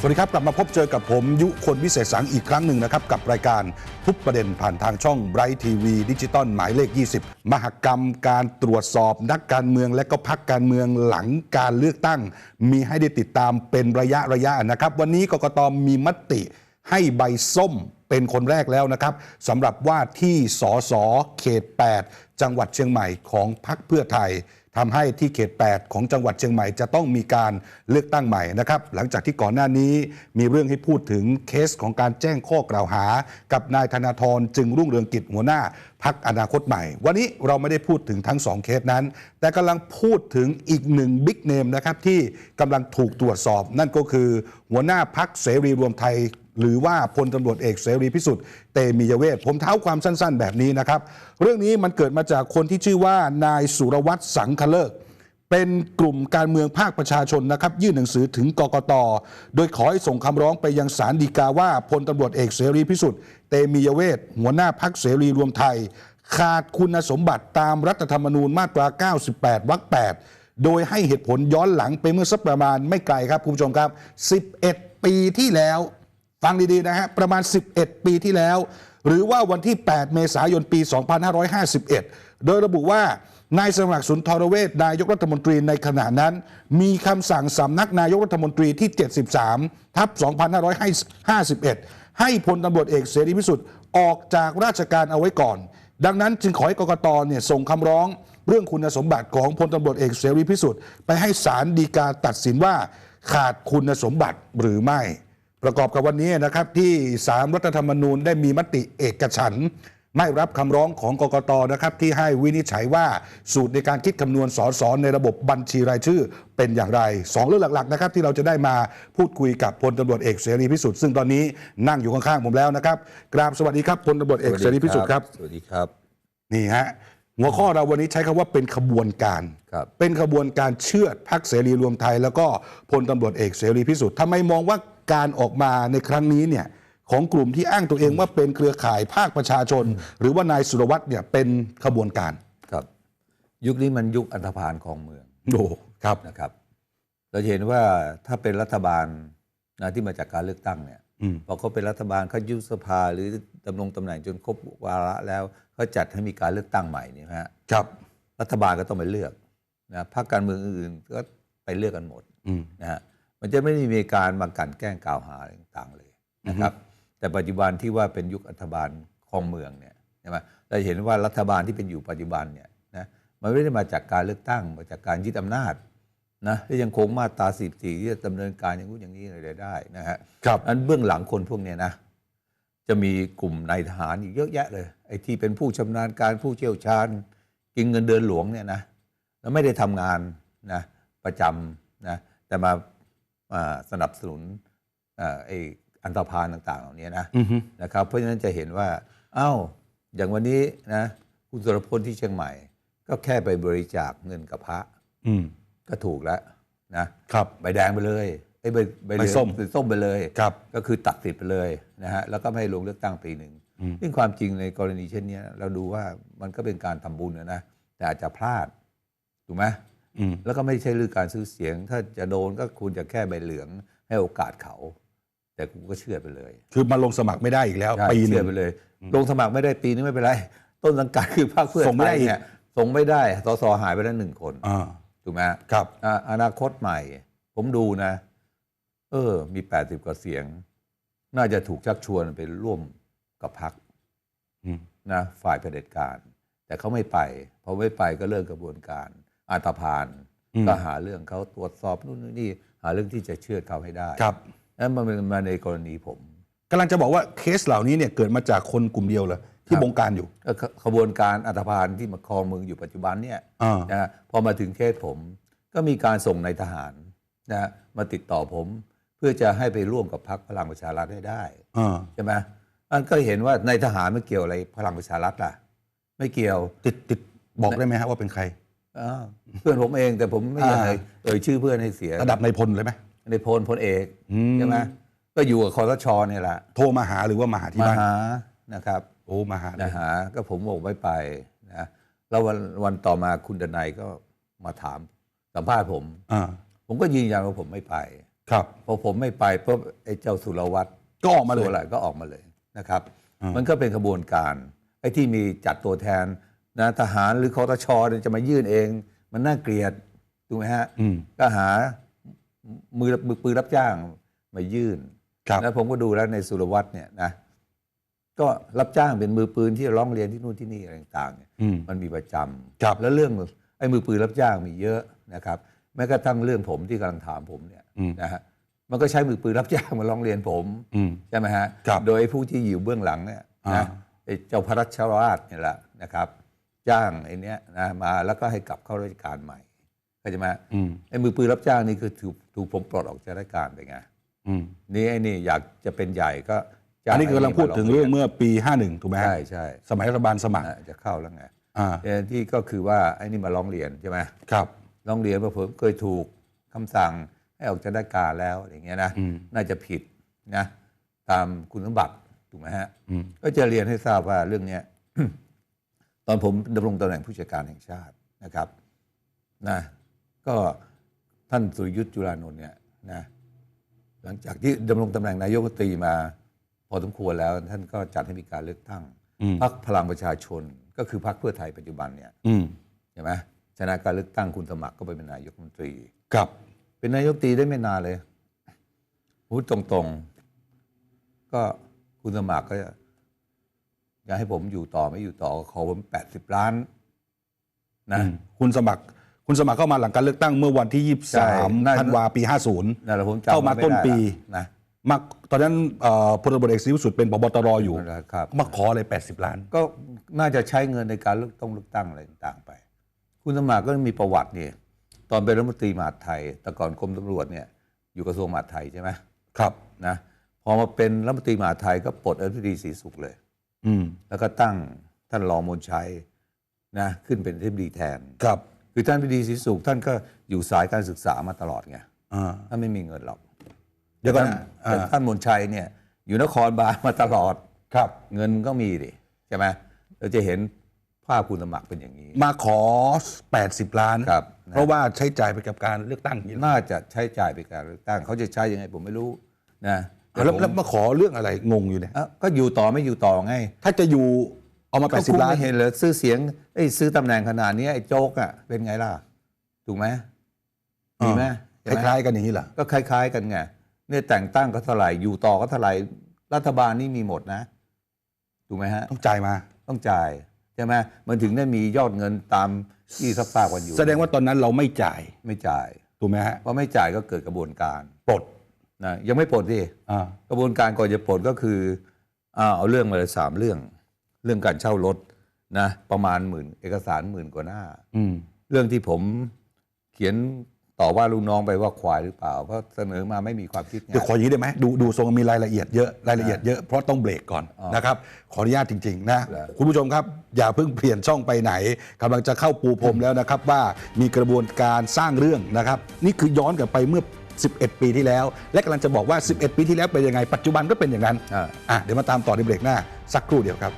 สวัสดีครับกลับมาพบเจอกับผมยุคนวิเศษสังอีกครั้งหนึ่งนะครับ กับรายการทุกประเด็นผ่านทางช่องไบรท์ทีวีดิจิตอลหมายเลข 20 มหกรรมการตรวจสอบนักการเมืองและก็พักการเมืองหลังการเลือกตั้ง มีให้ได้ติดตามเป็นระยะระยะนะครับ วันนี้กกตมีมติให้ใบส้มเป็นคนแรกแล้วนะครับสำหรับว่าที่สสเขต 8 จังหวัดเชียงใหม่ของพรรคเพื่อไทย ทำให้ที่เขต 8 ของจังหวัดเชียงใหม่จะต้องมีการเลือกตั้งใหม่นะครับ หลังจากที่ก่อนหน้านี้มีเรื่องให้พูดถึงเคสของการแจ้งข้อกล่าวหา กับนายธนาธรจึงรุ่งเรืองกิจหัวหน้าพักอนาคตใหม่ วันนี้เราไม่ได้พูดถึงทั้งสองเคสนั้น แต่กำลังพูดถึงอีกหนึ่งบิ๊กเนมนะครับที่กำลังถูกตรวจสอบ นั่นก็คือหัวหน้าพักเสรีรวมไทย หรือว่าพลตำรวจเอกเสรีพิสุทธิ์เตมียเวทผมเท้าความสั้นๆ แบบนี้นะครับ เรื่องนี้มันเกิดมาจากคนที่ชื่อว่านายสุรวัตรสังคเลิก เป็นกลุ่มการเมืองภาคประชาชนนะครับ ยื่นหนังสือถึงกกต โดยขอให้ส่งคำร้องไปยังศาลฎีกาว่าพลตำรวจเอกเสรีพิสุทธิ์เตมียเวทหัวหน้าพักเสรีรวมไทย ขาดคุณสมบัติตามรัฐธรรมนูญมาตรา 98 วรรค 8 โดยให้เหตุผลย้อนหลังไปเมื่อสักประมาณไม่ไกลครับคุณผู้ชมครับ 11 ปีที่แล้ว ฟังดีๆนะฮะประมาณ 11 ปีที่แล้ว หรือว่าวันที่ 8 เมษายนปี 2551 โดยระบุว่านายสมัครสุนทรเวชนายกรัฐมนตรีในขณะนั้น มีคำสั่งสำนักนายกรัฐมนตรีที่ 73 ทับ 2551 ให้พลตำรวจเอกเสรีพิสุทธิ์ออกจากราชการเอาไว้ก่อน ดังนั้นจึงขอให้กกตเนี่ยส่งคำร้องเรื่องคุณสมบัติของพลตำรวจเอกเสรีพิสุทธิ์ไปให้ศาลฎีกาตัดสินว่าขาดคุณสมบัติหรือไม่ ประกอบกับวันนี้นะครับที่สามรัฐธรรมนูญได้มีมติเอกฉันท์ไม่รับคำร้องของกกตนะครับที่ให้วินิจฉัยว่าสูตรในการคิดคำนวณสสในระบบบัญชีรายชื่อเป็นอย่างไรสองเรื่องหลักๆนะครับที่เราจะได้มาพูดคุยกับพลตำรวจเอกเสรีพิสุทธิ์ซึ่งตอนนี้นั่งอยู่ข้างๆผมแล้วนะครับกราบสวัสดีครับพลตำรวจเอกเสรีพิสุทธิ์ครับ สวัสดีครับ นี่ฮะหัวข้อเราวันนี้ใช้คำว่าเป็นขบวนการ ครับ เป็นขบวนการเชื่อดพักเสรีรวมไทย แล้วก็พลตำรวจเอกเสรีพิสุทธิ์ทำไมมองว่า การออกมาในครั้งนี้เนี่ยของกลุ่มที่อ้างตัวเองว่าเป็นเครือข่ายภาคประชาชน หรือว่านายสุรวัตรเนี่ยเป็นขบวนการครับ ยุคนี้มันยุคอันธพาลของเมืองโอ้ครับนะครับ เราจะเห็นว่าถ้าเป็นรัฐบาลนะที่มาจากการเลือกตั้งเนี่ยอืมพอเขาเป็นรัฐบาลเขายุบสภาหรือดำรงตำแหน่งจนครบวาระแล้วเขาจัดให้มีการเลือกตั้งใหม่เนี่ยนะฮะครับ รัฐบาลก็ต้องไปเลือกนะพรรคการเมืองอื่นๆก็ไปเลือกกันหมดอืมนะฮะ มันจะไม่ได้มีการมากลั่นแกล้งกล่าวหาอะไรต่างๆเลยนะครับ แต่ปัจจุบันที่ว่าเป็นยุครัฐบาลครองเมืองเนี่ยใช่ไหมเราเห็นว่ารัฐบาลที่เป็นอยู่ปัจจุบันเนี่ยนะมันไม่ได้มาจากการเลือกตั้งมาจากการยึดอำนาจนะและยังคงมาตราสิบสี่ที่จะดำเนินการอย่างนู้นอย่างนี้อะไรได้นะฮะครับอันเบื้องหลังคนพวกเนี้ยนะจะมีกลุ่มนายทหารอีกเยอะแยะเลยไอ้ที่เป็นผู้ชำนาญการผู้เชี่ยวชาญ กินเงินเดือนหลวงเนี่ยนะแล้วไม่ได้ทำงานนะประจำนะแต่มาอ่า สนับสนุนอ่าไอ้อันตรพานต่างๆ เหล่านี้นะอือฮึนะครับ เพราะฉะนั้นจะเห็นว่าเอ้าอย่างวันนี้นะคุณสุรพลที่เชียงใหม่ ก็แค่ไปบริจาคเงินกับพระอืมก็ถูกแล้วนะครับใบแดงไปเลยไอ้ยใบใบเหลืองใบส้มใบส้มไปเลยครับ ก็คือตัดสิทธิ์ไปเลยนะฮะแล้วก็ไม่ให้ลงเลือกตั้งปีหนึ่งอืมซึ่งความจริงในกรณีเช่นเนี้ยเราดูว่ามันก็เป็นการทำบุญนะนะแต่อาจจะพลาดถูกไหมอืม แล้วก็ไม่ใช่เรื่องการซื้อเสียง ถ้าจะโดนก็คุณจะแค่ใบเหลืองให้โอกาสเขา แต่กูก็เชื่อไปเลย คือมาลงสมัครไม่ได้อีกแล้วใช่ปีหนึเชื่องไปเลย ลงสมัครไม่ได้ปีนึงไม่เป็นไร ต้นสังกัดคือพรรคเพื่อส่งไม่ได้ทยอีกเนี่ยส่งไม่ได้สสหายไปแล้วหนึ่งคนอ่าถูกไหมครับอ่าอนาคตใหม่ ผมดูนะ เออ มีแปดสิบกว่าเสียง น่าจะถูกชักชวนไปร่วมกับพรรคอืมนะฝ่ายเผด็จการ แต่เขาไม่ไปพอไม่ไปก็เริ่มกระบวนการ อาตาพานอืมก็หาเรื่องเขาตรวจสอบนู่นนี่หาเรื่องที่จะเชื่อดเขาให้ได้ครับนั่นมันเป็นมาในกรณีผมกำลังจะบอกว่าเคสเหล่านี้เนี่ยเกิดมาจากคนกลุ่มเดียวเหรอที่ครับบงการอยู่ก็ขขบวนการอัตภานที่มาครองเมืองอยู่ปัจจุบันเนี่ยอ่านะฮะพอมาถึงเคสผม ก็มีการส่งนายทหารนะฮะมาติดต่อผม เพื่อจะให้ไปร่วมกับพรรคพลังประชารัฐให้ได้อ่าใช่ไหมอันก็เห็นว่านายทหารไม่เกี่ยวอะไรพลังประชารัฐล่ะ ไม่เกี่ยวติดติดบอกได้ไหมฮะว่าเป็นใครอ้าว เพื่อนผมเองแต่ผมไม่อยากอ่าเอ่ยเอ่ยชื่อเพื่อนให้เสีย ระดับในพลเลยไหมในพลพลเอกอืมใช่ไหมก็อยู่กับคอสชเนี่ยแหละโทรมาหาหรือว่ามาหาที่มาบ้านหานะครับโอ้มาหาเลยนะหา ก็ผมบอกไม่ไปนะแล้ววันวันต่อมาคุณดนัยก็มาถามสัมภาษณ์ผมอ่าผมก็ยืนยันว่าผมไม่ไป ครับพอผมไม่ไปปุ๊บไอ้เจ้าสุรวัตรก็ออกมาเลยสุรอะไรก็ออกมาเลยนะครับ มันก็เป็นขบวนการไอ้ที่มีจัดตัวแทน นะทหารหรือคอตชเนี่ยจะมายื่นเอง มันน่าเกลียดถูกไหมฮะอืมก็หามือมือปืนรับจ้างมายื่นครับแล้วผมก็ดูแล้วในสุรวัตรเนี่ยนะก็รับจ้างเป็นมือปืนที่ร้องเรียนที่นู่นที่นี่อะไรต่างๆเนี่ยอืมมันมีประจำครับแล้วเรื่องไอ้มือปืนรับจ้างมีเยอะนะครับแม้กระทั่งเรื่องผมที่กำลังถามผมเนี่ยอืมนะฮะมันก็ใช้มือปืนรับจ้างมาร้องเรียนผมอืมใช่ไหมฮะครับโดยไอ้ผู้ที่อยู่เบื้องหลังเนี่ยอ่านะไอ้เจ้าพระราชราชเนี่ยแหละนะครับ จ้างไอ้เนี้ยนะมาแล้วก็ให้กลับเข้าราชการใหม่เข้าใจไหมอืมไอ้มือปืนรับจ้างนี่คือถูกถูกผมปลดออกจากราชการไปไงอืมนี่ไอ้นี่อยากจะเป็นใหญ่ก็จ้างอันนี้คือกำลังพูดถึงเรื่องเมื่อปี 51 ถูกไหมฮะใช่ใช่สมัยรัฐบาลสมัครอะจะเข้าแล้วไงอ่าแต่ที่ก็คือว่าไอ้นี่มาร้องเรียนใช่ไหมครับร้องเรียนว่าผมเคยถูกคำสั่งให้ออกจากราชการแล้วอย่างเงี้ยนะอืมน่าจะผิดนะตามคุณสมบัติถูกไหมฮะอืมก็จะเรียนให้ทราบว่าเรื่องเนี้ย ตอนผมดำรงตำแหน่งผู้จัดการแห่งชาตินะครับนะก็ท่านสุรยุทธ์จุลานนท์เนี่ยนะหลังจากที่ดำรงตำแหน่งนายกรัฐมนตรีมา พอสมควรแล้วท่านก็จัดให้มีการเลือกตั้งอืมพรรคพลังประชาชน ก็คือพรรคเพื่อไทยปัจจุบันเนี่ยอืมใช่ไหมชนะการเลือกตั้งคุณสมัครก็ไปเป็นนายกรัฐมนตรีครับเป็นนายกรัฐมนตรีได้ไม่นานเลยพูดตรงๆ ก็คุณสมัครก็ อยากให้ผมอยู่ต่อไม่อยู่ต่อก็ขอผมแปดสิบล้านนะอืมคุณสมัคร คุณสมัครเข้ามาหลังการเลือกตั้งเมื่อวันที่ใช่น่า23ธันวาปี50นั่นแหละผมจำเข้ามาไได้ต้นปีนะมาตอนนั้นเอ่อพลตำรวจเอกศรีวิสุทธิ์เป็นพบตรอยู่นั่นแหละครับมาขอเลย80ล้าน ก็น่าจะใช้เงินในการเลือกต้องเลือกตั้งอะไรต่างๆไป คุณสมัครก็มีประวัตินี่ตอนเป็นรัฐมนตรีมหาดไทย แต่ก่อนกรมตำรวจเนี่ยอยู่กระทรวงมหาดไทยใช่ไหมครับนะพอมาเป็นรัฐมนตรีมหาดไทยก็ปลดอธิบดีศรีสุขเลย อืมแล้วก็ตั้งท่านรองมนชัยนะขึ้นเป็นอธิบดีแทน ครับ คือท่านอธิบดีศรีสุขท่านก็อยู่สายการศึกษามาตลอดไงอ่า ท่านไม่มีเงินหรอกเดี๋ยวก่อนแต่นะท่านแต่อ่าท่านมนชัยเนี่ย อยู่นครบาลมาตลอด ครับ เงินก็มีดิใช่ไหมเราจะเห็นภาพคุณสมัครเป็นอย่างนี้ มาขอ 80 ล้าน ครับ เพราะว่าใช้จ่ายไปกับการเลือกตั้งอย่างนี้ น่าจะใช้จ่ายไปการเลือกตั้งเขาจะใช้ยังไงผมไม่รู้นะต่ แล้วผมแล้วมาขอเรื่องอะไรงงอยู่เนี่ยเอ้าก็อยู่ต่อไม่อยู่ต่อไงถ้าจะอยู่เอามาก็คุณ80ล้าน ไม่เห็นเหรอซื้อเสียงไอ้ยซื้อตำแหน่งขนาดนี้ไอ้โจ๊กอะเป็นไงล่ะ ถูกไหมมีไหมคใช่ไหมล้ายๆกันอย่างนี้เหรอก็คล้าย ๆ กันไงเนี่ยแต่งตั้งก็เท่าไหร่อยู่ต่อก็เท่าไหร่รัฐบาลนี่มีหมดนะ ถูกไหมฮะ ต้องจ่ายมา ต้องจ่ายใช่ไหมมันถึงได้มียอดเงินตามที่ทับปากกันอยู่แสดงว่าตอนนั้นเราไม่จ่ายไม่จ่าย ถูกไหมฮะเพราะไม่จ่ายก็เกิดกระบวนการ ปลด นะยังไม่ปลดดิอ่ากระบวนการก่อนจะปลดก็คืออ่าเอาเรื่องมาเลยสามเรื่อง เรื่องการเช่ารถนะ ประมาณหมื่น เอกสารหมื่นกว่าหน้าอืมเรื่องที่ผมเขียนต่อว่าลูกน้องไปว่าควายหรือเปล่า เพราะเสนอมาไม่มีความคิดเดี๋ยวขออย่างนี้ได้ไหมดูดูทรงมีรายละเอียดเยอะรายละเอียดเยอะเพราะต้องเบรกก่อนอ๋อนะครับขออนุญาตจริง ๆ นะแล้วคุณผู้ชมครับ อย่าเพิ่งเปลี่ยนช่องไปไหนกำลังจะเข้าปูพรมแล้วนะครับ ว่ามีกระบวนการสร้างเรื่องนะครับ นี่คือย้อนกลับไปเมื่อ 11 ปีที่แล้ว และกำลังจะบอกว่า 11 ปีที่แล้วเป็นยังไง ปัจจุบันก็เป็นอย่างนั้นอ่าอะเดี๋ยวมาตามต่อในเบรกหน้า สักครู่เดียวครับ